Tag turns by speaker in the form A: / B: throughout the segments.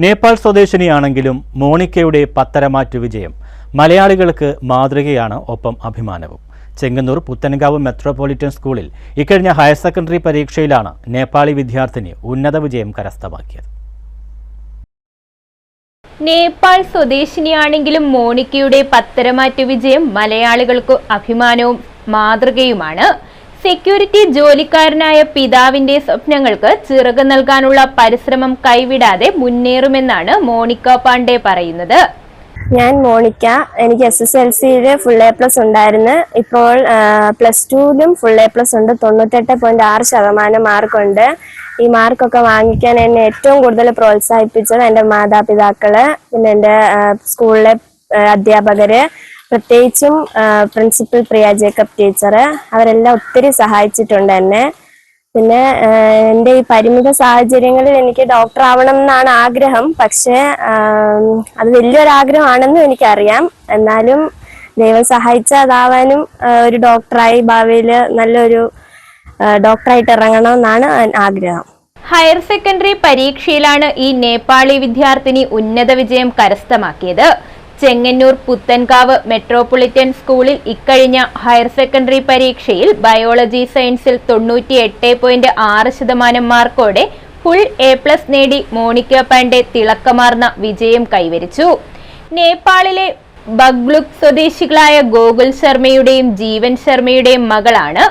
A: നേപ്പാൾ സ്വദേശിനിയാണെങ്കിലും മോണിക്കയുടെ പത്തരമാറ്റു വിജയം. മലയാളികൾക്ക് മാതൃകയാണ് ഒപ്പം അഭിമാനവും. ചെങ്ങന്നൂർ പുത്തൻകാവ് മെത്രോപൊളിറ്റൻ സ്കൂളിൽ ഇക്കഴിഞ്ഞ ഹയർ സെക്കൻഡറി പരീക്ഷയിലാണ് നേപ്പാളി വിദ്യാർത്ഥിനി ഉന്നത വിജയം കരസ്ഥമാക്കിയത്.
B: നേപ്പാൾ സ്വദേശിനിയാണെങ്കിലും മോണിക്കയുടെ പത്തരമാറ്റു വിജയം മലയാളികൾക്ക് അഭിമാനവും മാതൃകയുമാണ്. സെക്യൂരിറ്റി ജോലിക്കാരനായ പിതാവിന്റെ സ്വപ്നങ്ങൾക്ക് ചിറക് നൽകാനുള്ള പരിശ്രമം കൈവിടാതെ മുന്നേറുമെന്നാണ് മോണിക്ക പാണ്ഡെ പറയുന്നത്.
C: ഞാൻ മോണിക്ക. എനിക്ക് എസ് എസ് എൽ സിയിൽ ഫുൾ എ പ്ലസ് ഉണ്ടായിരുന്നു. ഇപ്പോൾ പ്ലസ് ടുവിലും ഫുൾ എ പ്ലസ് ഉണ്ട്. തൊണ്ണൂറ്റെട്ട് പോയിന്റ് ആറ് ശതമാനം മാർക്കുണ്ട് ഈ മാർക്കൊക്കെ വാങ്ങിക്കാൻ എന്നെ ഏറ്റവും കൂടുതൽ പ്രോത്സാഹിപ്പിച്ചത് എന്റെ മാതാപിതാക്കൾ പിന്നെ എന്റെ സ്കൂളിലെ അധ്യാപകര്. പ്രത്യേകിച്ചും പ്രിൻസിപ്പൽ പ്രിയ ജേക്കബ് ടീച്ചർ അവരെല്ലാം ഒത്തിരി സഹായിച്ചിട്ടുണ്ട് എന്നെ. പിന്നെ എന്റെ ഈ പരിമിത സാഹചര്യങ്ങളിൽ എനിക്ക് ഡോക്ടർ ആവണം എന്നാണ് ആഗ്രഹം. പക്ഷേ അത് വലിയൊരു ആഗ്രഹമാണെന്നും എനിക്കറിയാം. എന്നാലും ദൈവം സഹായിച്ച അതാവാനും ഒരു ഡോക്ടറായി ഭാവിയിൽ നല്ലൊരു ഡോക്ടറായിട്ട് ഇറങ്ങണം എന്നാണ് ആഗ്രഹം.
B: ഹയർ സെക്കൻഡറി പരീക്ഷയിലാണ് ഈ നേപ്പാളി വിദ്യാർത്ഥിനി ഉന്നത വിജയം കരസ്ഥമാക്കിയത്. ചെങ്ങന്നൂർ പുത്തൻകാവ് മെട്രോപൊളിറ്റൻ സ്കൂളിൽ ഇക്കഴിഞ്ഞ ഹയർ സെക്കൻഡറി പരീക്ഷയിൽ ബയോളജി സയൻസിൽ തൊണ്ണൂറ്റി എട്ട് പോയിന്റ് ആറ് ശതമാനം മാർക്കോടെ ഫുൾ എ പ്ലസ് നേടി മോണിക്ക പാണ്ഡെ തിളക്കമാർന്ന വിജയം കൈവരിച്ചു. നേപ്പാളിലെ ബഗ്ലുക് സ്വദേശികളായ ഗോകുൽ ശർമ്മയുടെയും ജീവൻ ശർമ്മയുടെയും മകളാണ്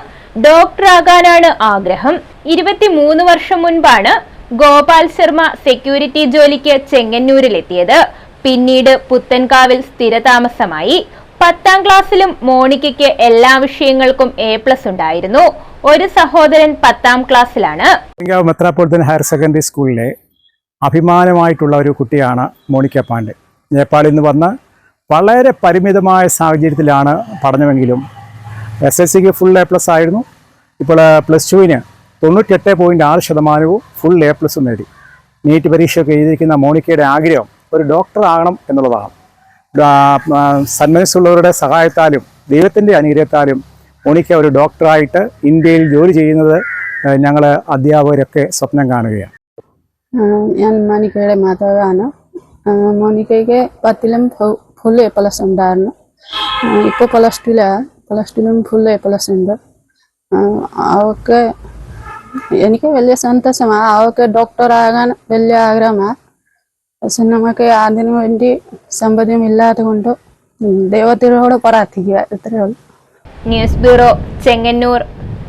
B: ഡോക്ടറാകാനാണ് ആഗ്രഹം. ഇരുപത്തിമൂന്ന് വർഷം മുൻപാണ് ഗോപാൽ ശർമ്മ സെക്യൂരിറ്റി ജോലിക്ക് ചെങ്ങന്നൂരിലെത്തിയത്. പിന്നീട് പുത്തൻകാവിൽ സ്ഥിരതാമസമായി. പത്താം ക്ലാസ്സിലും മോണിക്കയ്ക്ക് എല്ലാ വിഷയങ്ങൾക്കും എ പ്ലസ് ഉണ്ടായിരുന്നു. ഒരു സഹോദരൻ പത്താം ക്ലാസ്സിലാണ്.
D: മെത്രാപ്പൊളിത്തൻ ഹയർ സെക്കൻഡറി സ്കൂളിലെ അഭിമാനമായിട്ടുള്ള ഒരു കുട്ടിയാണ് മോണിക്ക പാണ്ഡെ നേപ്പാളിൽ നിന്ന് വന്ന് വളരെ പരിമിതമായ സാഹചര്യത്തിലാണ് പഠനമെങ്കിലും എസ് എസ് സിക്ക് ഫുൾ എ പ്ലസ് ആയിരുന്നു. ഇപ്പോൾ പ്ലസ് ടുവിന് തൊണ്ണൂറ്റെട്ട് പോയിന്റ് ആറ് ശതമാനവും ഫുൾ എ പ്ലസ് നേടി. നീറ്റ് പരീക്ഷയൊക്കെ എഴുതിയിരിക്കുന്ന മോണിക്കയുടെ ആഗ്രഹം ഒരു ഡോക്ടർ ആകണം എന്നുള്ളതാണ്. സന്മനസ്സുള്ളവരുടെ സഹായത്താലും ദൈവത്തിന്റെ അനുഗ്രഹത്താലും മോണിക്ക ഒരു ഡോക്ടറായിട്ട് ഇന്ത്യയിൽ ജോലി ചെയ്യുന്നത് ഞങ്ങൾ അധ്യാപകരൊക്കെ സ്വപ്നം കാണുകയാണ്.
E: ഞാൻ മോനിക്കയുടെ മാതാവാണ്. മോണിക്കയ്ക്ക് പത്തിലും ഫുൾ എ പ്ലസ് ഉണ്ടായിരുന്നു. ഇപ്പോൾ പ്ലസ് ടുവിലാണ് പ്ലസ് ടുവിലും ഫുൾ എ പ്ലസ് ഉണ്ട്. അവൾക്ക് എനിക്ക് വലിയ സന്തോഷമാണ്. അവൾക്ക് ഡോക്ടറാകാൻ വലിയ ആഗ്രഹമാണ്. പക്ഷെ നമുക്ക് അതിനു വേണ്ടി സമ്പദ്യം ഇല്ലാതെ കൊണ്ട് ദൈവത്തിനോട് പ്രാർത്ഥിക്കുക. ഇത്രയേ ഉള്ളൂ.
B: News bureau Chengannur.